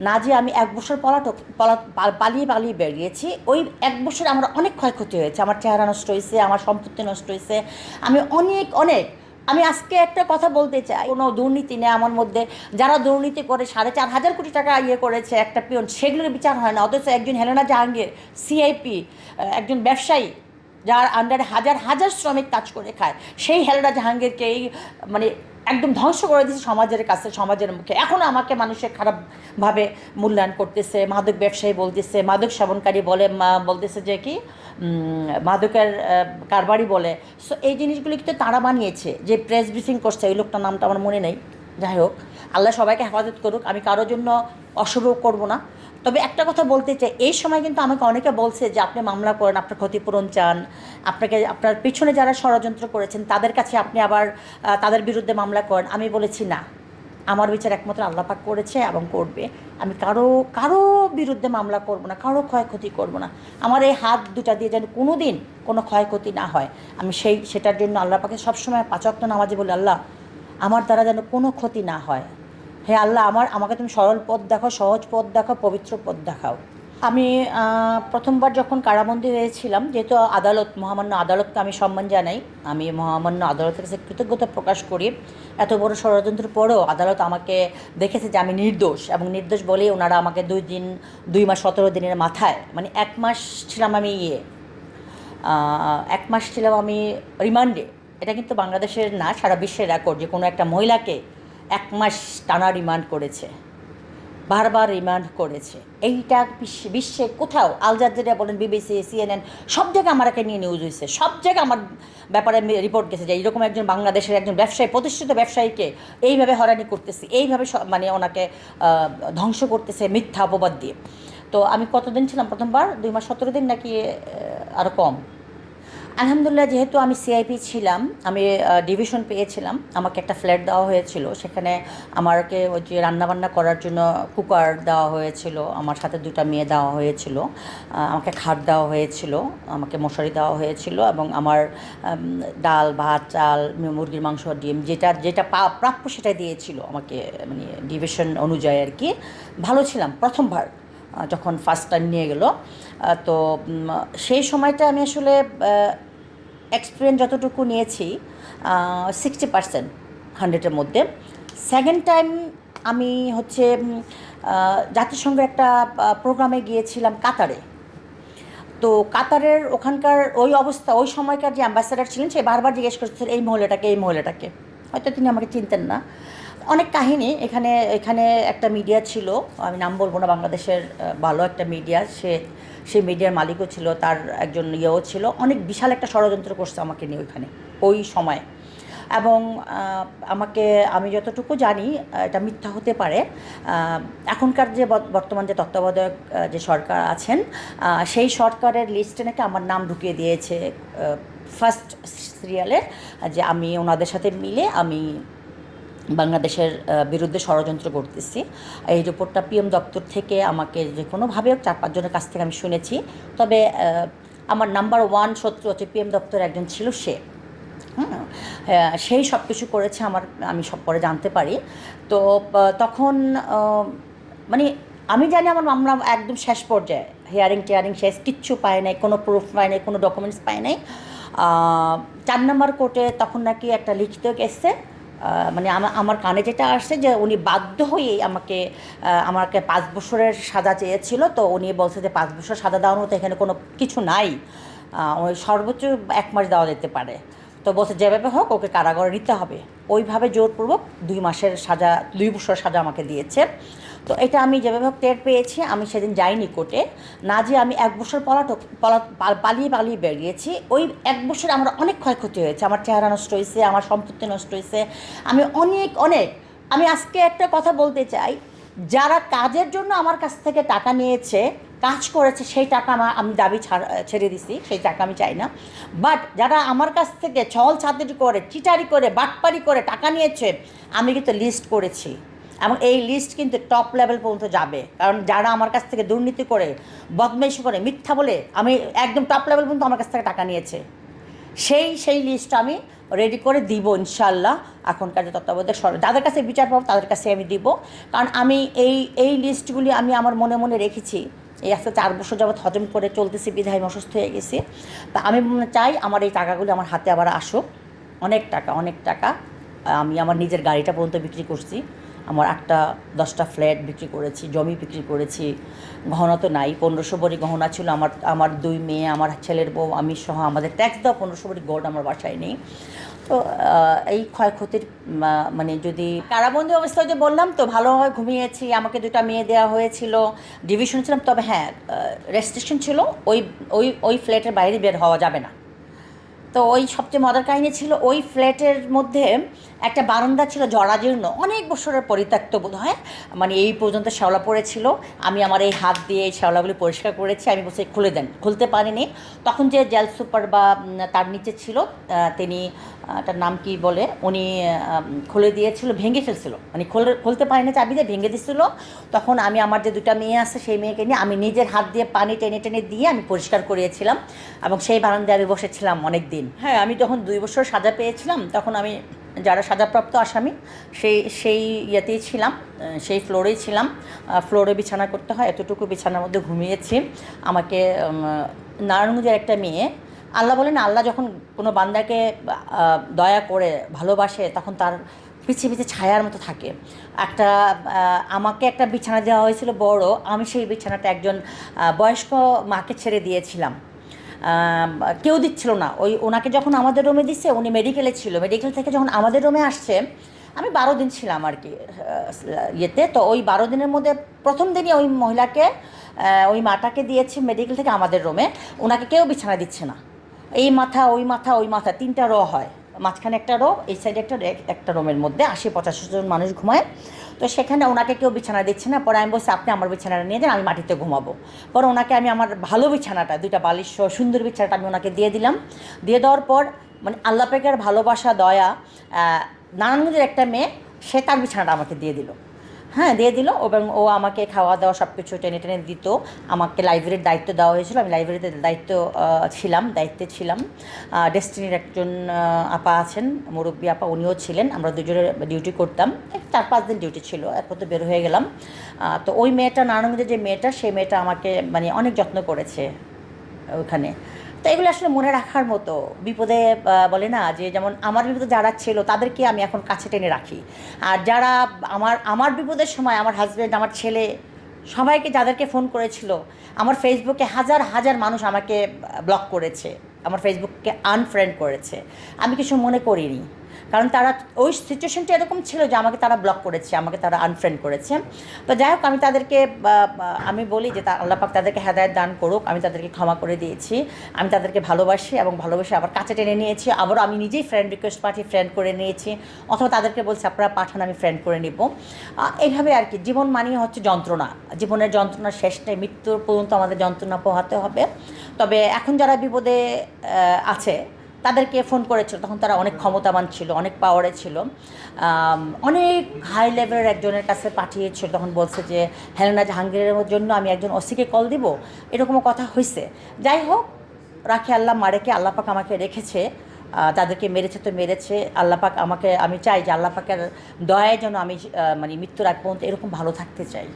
না যে আমি এক বছর পলাতক পলা- পালিয়ে পালিয়ে বেরিয়েছি, ওই এক বছরে আমার অনেক ক্ষয়ক্ষতি হয়েছে। আমার চেহারা নষ্ট হয়েছে, আমার সম্পত্তি নষ্ট হয়েছে। আমি অনেক অনেক। আমি আজকে একটা কথা বলতে চাই। কোনো দুর্নীতি নেই আমার মধ্যে। যারা দুর্নীতি করে সাড়ে চার হাজার কোটি টাকা ইয়ে করেছে একটা পিয়ন, সেগুলোর বিচার হয় না। অথচ একজন হেলেনা জাহাঙ্গীর সিআইপি একজন ব্যবসায়ী, যার আন্ডারে হাজার হাজার শ্রমিক কাজ করে খায়, সেই হেলেনা জাহাঙ্গীরকে এই মানে একদম ধ্বংস করে দিয়েছে সমাজের কাছে, সমাজের মুখে। এখনও আমাকে মানুষের খারাপভাবে মূল্যায়ন করতেছে, মাদক ব্যবসায়ী বলতেছে, মাদক সেবনকারী বলে বলতেছে যে কি মাদকের কারবারি বলে। সো এই জিনিসগুলি কিন্তু তারা বানিয়েছে, যে প্রেস ব্রিফিং করছে ওই লোকটার নামটা আমার মনে নেই। যাই হোক, আল্লাহ সবাইকে হেফাজত করুক, আমি কারোর জন্য অশুভ করব না। তবে একটা কথা বলতে চাই, এই সময় কিন্তু আমাকে অনেকে বলছে যে আপনি মামলা করেন, আপনার ক্ষতিপূরণ চান, আপনাকে, আপনার পিছনে যারা ষড়যন্ত্র করেছেন, তাদের কাছে আপনি আবার তাদের বিরুদ্ধে মামলা করেন। আমি বলেছি না। আমার বিচার একমাত্র আল্লাপাক করেছে এবং করবে। আমি কারও কারও বিরুদ্ধে মামলা করব না, কারও ক্ষয়ক্ষতি করব না। আমার এই হাত দুটা দিয়ে যেন কোনো দিন কোনো ক্ষয়ক্ষতি না হয়। আমি সেই, সেটার জন্য আল্লাহ পাকে সবসময় পাঁচক্ত নামাজে বলি, আল্লাহ, আমার দ্বারা যেন কোনো ক্ষতি না হয়। হে আল্লাহ, আমার, আমাকে তুমি সরল পথ দেখাও, সহজ পথ দেখাও, পবিত্র পথ দেখাও। আমি প্রথমবার যখন কারাবন্দি হয়েছিলাম, যেহেতু আদালত, মহামান্য আদালতকে আমি সম্মান জানাই, আমি মহামান্য আদালতের কাছে কৃতজ্ঞতা প্রকাশ করি। এত বড় ষড়যন্ত্রের পরেও আদালত আমাকে দেখেছে যে আমি নির্দোষ এবং নির্দোষ বলেই ওনারা আমাকে দুই দিন, দুই মাস সতেরো দিনের মাথায় মানে এক মাস ছিলাম আমি ইয়ে এক মাস ছিলাম আমি রিমান্ডে। এটা কিন্তু বাংলাদেশের না, সারা বিশ্বের রেকর্ড যে কোনো একটা মহিলাকে এক মাস টানা রিমান্ড করেছে, বারবার রিমান্ড করেছে। এইটা বিশ্বে- কোথাও, আল জাজিরা বলেন, বিবিসি, সিএনএন, সব জায়গায় আমাকে নিয়ে নিউজ হয়েছে সব জায়গায় আমার ব্যাপারে রিপোর্ট গেছে যে এইরকম একজন বাংলাদেশের একজন ব্যবসায়ী, প্রতিষ্ঠিত ব্যবসায়ীকে এইভাবে হয়রানি করতেছে, এইভাবে মানে ওনাকে ধ্বংস করতেছে মিথ্যা অপবাদ দিয়ে। তো আমি কতদিন ছিলাম প্রথমবার? দুই মাস সতেরো দিন নাকি আরও কম? আলহামদুলিল্লাহ, যেহেতু আমি সিআইপি ছিলাম, আমি ডিভিশন পেয়েছিলাম, আমাকে একটা ফ্ল্যাট দেওয়া হয়েছিল। সেখানে আমাকে ওই যে রান্নাবান্না করার জন্য কুকার দেওয়া হয়েছিল, আমার সাথে দুটা মেয়ে দেওয়া হয়েছিল আমাকে খাট দেওয়া হয়েছিল, আমাকে মশারি দেওয়া হয়েছিল এবং আমার ডাল, ভাত, চাল মুরগির মাংস, ডিম, যেটা যেটা প্রাপ্য সেটা দিয়েছিল আমাকে মানে ডিভিশন অনুযায়ী আর কি। ভালো ছিলাম, প্রথমবার। যখন ফার্স্ট টাইম নিয়ে গেল তো সেই সময়টা আমি আসলে এক্সপিরিয়েন্স যতটুকু নিয়েছি সিক্সটি পার্সেন্ট হান্ড্রেডের মধ্যে। সেকেন্ড টাইম আমি হচ্ছে জাতিসংঘের একটা প্রোগ্রামে গিয়েছিলাম কাতারে। তো কাতারের ওখানকার ওই অবস্থা, ওই সময়কার যে অ্যাম্বাসাডার ছিলেন, সে বারবার জিজ্ঞেস করছিলেন এই মহিলাটাকে এই মহিলাটাকে? হয়তো তিনি আমাকে চিনতেন না। অনেক কাহিনী। এখানে এখানে একটা মিডিয়া ছিল, আমি নাম বলব না, বাংলাদেশের ভালো একটা মিডিয়া সে সেই মিডিয়ার মালিকও ছিল, তার একজন ইয়েও ছিল। অনেক বিশাল একটা ষড়যন্ত্র করছে আমাকে নিয়ে ওইখানে, ওই সময়। এবং আমাকে, আমি যতটুকু জানি এটা মিথ্যা হতে পারে। এখনকার যে বর্ত- বর্তমান যে তত্ত্বাবধায়ক যে সরকার আছেন সেই সরকারের লিস্টে নাকি আমার নাম ঢুকিয়ে দিয়েছে ফার্স্ট সিরিয়ালের যে আমি ওনাদের সাথে মিলে আমি বাংলাদেশের বিরুদ্ধে ষড়যন্ত্র করতেছি। এই রিপোর্টটা পিএম দপ্তর থেকে আমাকে যে কোনোভাবে চার পাঁচজনের কাছ থেকে আমি শুনেছি। তবে আমার নাম্বার ওয়ান শত্রু হচ্ছে পিএম দপ্তর একজন ছিল সে। হ্যাঁ, সেই সব কিছু করেছে আমার আমি সব পরে জানতে পারি। তো তখন মানে আমি জানি আমার মামলা একদম শেষ পর্যায়ে। হিয়ারিং টিয়ারিং শেষ কিচ্ছু পায় নাই কোনো প্রুফ পায় নাই কোনো ডকুমেন্টস পায় নাই। চার নম্বর কোর্টে তখন নাকি একটা লিখিত এসছে মানে আমার কানে যেটা আসছে যে উনি বাধ্য হয়েই আমাকে আমাকে পাঁচ বছরের সাজা চেয়েছিল, তো উনি বলছে যে পাঁচ বছর সাজা দেওয়ার মতো এখানে কোনো কিছু নাই। ওই সর্বোচ্চ এক মাস দেওয়া যেতে পারে। তো বলছে যেভাবে হোক ওকে কারাগারে নিতে হবে। ওইভাবে জোরপূর্বক দুই মাসের সাজা, দুই বছর সাজা আমাকে দিয়েছে। তো এটা আমি যেভাবে টের পেয়েছি, আমি সেদিন যাইনি কোর্টে। না যে আমি এক বছর পলাতক পলা- পালিয়ে পালিয়ে বেরিয়েছি, ওই এক বছর আমার অনেক ক্ষয়ক্ষতি হয়েছে। আমার চেহারা নষ্ট হয়েছে, আমার সম্পত্তি নষ্ট হয়েছে। আমি অনেক অনেক, আমি আজকে একটা কথা বলতে চাই, যারা কাজের জন্য আমার কাছ থেকে টাকা নিয়েছে, কাজ করেছে, সেই টাকা আমার আমি দাবি ছাড় ছেড়ে দিছি, সেই টাকা আমি চাই না। বাট যারা আমার কাছ থেকে ছল ছাত্রী করে, চিটারি করে, বাটপারি করে টাকা নিয়েছে, আমি কিন্তু লিস্ট করেছি। এবং এই লিস্ট কিন্তু টপ লেভেল পর্যন্ত যাবে। কারণ যারা আমার কাছ থেকে দুর্নীতি করে বদমেশি করে, মিথ্যা বলে, আমি একদম টপ লেভেল পর্যন্ত আমার কাছ থেকে টাকা নিয়েছে। সেই সেই লিস্ট আমি রেডি করে দিব ইনশাল্লাহ এখনকার যে তত্ত্বাবধায়ক সরকার। যাদের কাছে বিচার পাবো, তাদের কাছে আমি দিব। কারণ আমি এই এই লিস্টগুলি আমি আমার মনে মনে রেখেছি। এই আজকে চার বছর যাবৎ হজম করে চলতেছি, বিধায় অসুস্থ হয়ে গেছি। তা আমি চাই আমার এই টাকাগুলি আমার হাতে আবার আসুক। অনেক টাকা অনেক টাকা আমি আমার নিজের গাড়িটা পর্যন্ত বিক্রি করছি। আমার আটটা, দশটা ফ্ল্যাট বিক্রি করেছি, জমি বিক্রি করেছি। গহনা তো নাই, পনেরোশো বড়ি গহনা ছিল। আমার আমার দুই মেয়ে, আমার ছেলের বউ, আমি সহ আমাদের ট্যাক্স দেওয়া পনেরোশো বড়ি গোল্ড আমার বাসায় নেই। তো এই ক্ষয়ক্ষতির মানে যদি কারাবন্দি অবস্থায় যে বললাম তো ভালোভাবে ঘুমিয়েছি, আমাকে দুটা মেয়ে দেওয়া হয়েছিল ডিভিশন ছিলাম, তবে হ্যাঁ রেস্ট্রিকশন ছিল, ওই ওই ওই ফ্ল্যাটের বাইরে বের হওয়া যাবে না। তো ওই সবচেয়ে মজার কাহিনী ছিল, ওই ফ্ল্যাটের মধ্যে একটা বারান্দা ছিল জরাজীর্ণ, অনেক বছরের পরিত্যক্ত বোধ হয়। মানে এই পর্যন্ত শ্যাওলা পড়েছিল। আমি আমার এই হাত দিয়ে এই শ্যাওলাগুলি পরিষ্কার করেছি, আমি বসে খুলে দেন, খুলতে পারিনি। তখন যে জেল সুপার বা তার নিচে ছিল তিনি তার নাম কি বলে, উনি খুলে দিয়েছিল, ভেঙে ফেলছিল। মানে খুলে, খুলতে পারিনি চাবি দিয়ে ভেঙে দিছিল। তখন আমি, আমার যে দুটা মেয়ে আছে, সেই মেয়েকে নিয়ে আমি নিজের হাত দিয়ে পানি টেনে টেনে দিয়ে আমি পরিষ্কার করিয়েছিলাম। এবং সেই বারান্দায় আমি বসেছিলাম অনেক দিন হ্যাঁ আমি যখন দুই বছর সাজা পেয়েছিলাম, তখন আমি যারা সাজাপ্রাপ্ত আসামি, সেই সেই ইয়েতেই ছিলাম সেই ফ্লোরেই ছিলাম। ফ্লোরে বিছানা করতে হয়, এতটুকু বিছানার মধ্যে ঘুমিয়েছি। আমাকে নারায়ণগঞ্জের একটা মেয়ে, আল্লাহ বলেন আল্লাহ যখন কোনো বান্দাকে দয়া করে ভালোবাসে, তখন তার পিছিয়ে পিছিয়ে ছায়ার মতো থাকে। একটা আমাকে একটা বিছানা দেওয়া হয়েছিল বড়, আমি সেই বিছানাটা একজন বয়স্ক মাকে ছেড়ে দিয়েছিলাম। কেউ দিচ্ছিল না। ওই ওনাকে যখন আমাদের রুমে দিচ্ছে, উনি মেডিকেলে ছিল। মেডিকেল থেকে যখন আমাদের রুমে আসছে, আমি বারো দিন ছিলাম আর কি ইয়েতে। তো ওই বারো দিনের মধ্যে প্রথম দিনই ওই মহিলাকে ওই মাটাকে দিয়েছে মেডিকেল থেকে আমাদের রুমে ওনাকে কেউ বিছানা দিচ্ছে না। এই মাথা, ওই মাথা ওই মাথা, তিনটা র হয়। মাঝখানে একটা রো এই সাইডে একটা একটা রুমের মধ্যে আশি, পঁচাশি জন মানুষ ঘুমায়। তো সেখানে ওনাকে কেউ বিছানা দিচ্ছে না। পরে আমি বলছি, আপনি আমার বিছানাটা নিয়ে যান, আমি মাটিতে ঘুমাবো। পরে ওনাকে আমি আমার ভালো বিছানাটা, দুইটা বালিশ সুন্দর বিছানাটা আমি ওনাকে দিয়ে দিলাম। দিয়ে দেওয়ার পর মানে আল্লাহ পাকের ভালোবাসা, দয়া নারায়ণগঞ্জের একটা মেয়ে, সে তার বিছানাটা আমাকে দিয়ে দিল। হ্যাঁ দিয়ে দিল এবং ও আমাকে খাওয়া দাওয়া সব কিছু টেনে টেনে দিত। আমাকে লাইব্রেরির দায়িত্ব দেওয়া হয়েছিল। আমি লাইব্রেরিতে দায়িত্ব ছিলাম, দায়িত্বে ছিলাম। ডেস্টিনির একজন আপা আছেন, মুরব্বী আপা, উনিও ছিলেন। আমরা দুজনে ডিউটি করতাম। চার পাঁচ দিন ডিউটি ছিল, এরপর তো বের হয়ে গেলাম। তো ওই মেয়েটা, নারায়ণগঞ্জের যে মেয়েটা, সেই মেয়েটা আমাকে মানে অনেক যত্ন করেছে ওখানে। তো এগুলো আসলে মনে রাখার মতো। বিপদে বলে না যে যেমন আমার বিপদে যারা ছিল তাদেরকে আমি এখন কাছে টেনে রাখি। আর যারা আমার আমার বিপদের সময় আমার হাজব্যান্ড আমার ছেলে সবাইকে যাদেরকে ফোন করেছিল, আমার ফেসবুকে হাজার হাজার মানুষ আমাকে ব্লক করেছে, আমার ফেসবুককে আনফ্রেন্ড করেছে। আমি কিছু মনে করিনি। কারণ তারা ওই সিচুয়েশনটা এরকম ছিল যে আমাকে তারা ব্লক করেছে, আমাকে তারা আনফ্রেন্ড করেছে। তো যাই হোক, আমি তাদেরকে আমি বলি যে তা, আল্লাহ পাক তাদেরকে হেদায়ত দান করুক, আমি তাদেরকে ক্ষমা করে দিয়েছি, আমি তাদেরকে ভালোবাসি এবং ভালোবাসে আবার কাছে টেনে নিয়েছি আবারও আমি নিজেই ফ্রেন্ড রিকোয়েস্ট পাঠিয়ে ফ্রেন্ড করে নিয়েছি, অথবা তাদেরকে বলছি, আপনারা পাঠান, আমি ফ্রেন্ড করে নিব। এইভাবে আর কি, জীবন মানিয়ে হচ্ছে যন্ত্রণা। জীবনের যন্ত্রণা শেষ নেই, মৃত্যুর পর্যন্ত আমাদের যন্ত্রণা পোহাতে হবে। তবে এখন যারা বিপদে আছে তাদেরকে ফোন করেছিল, তখন তারা অনেক ক্ষমতাবান ছিল, অনেক পাওয়ারে ছিল। অনেক হাই লেভেলের একজনের কাছে পাঠিয়েছিল, তখন বলছে যে, হেলেনা জাহাঙ্গীরের জন্য আমি একজন ওসিকে কল দিব। এরকমও কথা হয়েছে যাই হোক, রাখে আল্লাহ মারেকে আল্লাহ পাক আমাকে রেখেছে তাদেরকে মেরেছে তো মেরেছে। আল্লাহ পাক আমাকে, আমি চাই যে আল্লাহ পাকের দয়ায় যেন আমি মানে মৃত্যুর আগ পর্যন্ত এরকম ভালো থাকতে চাই।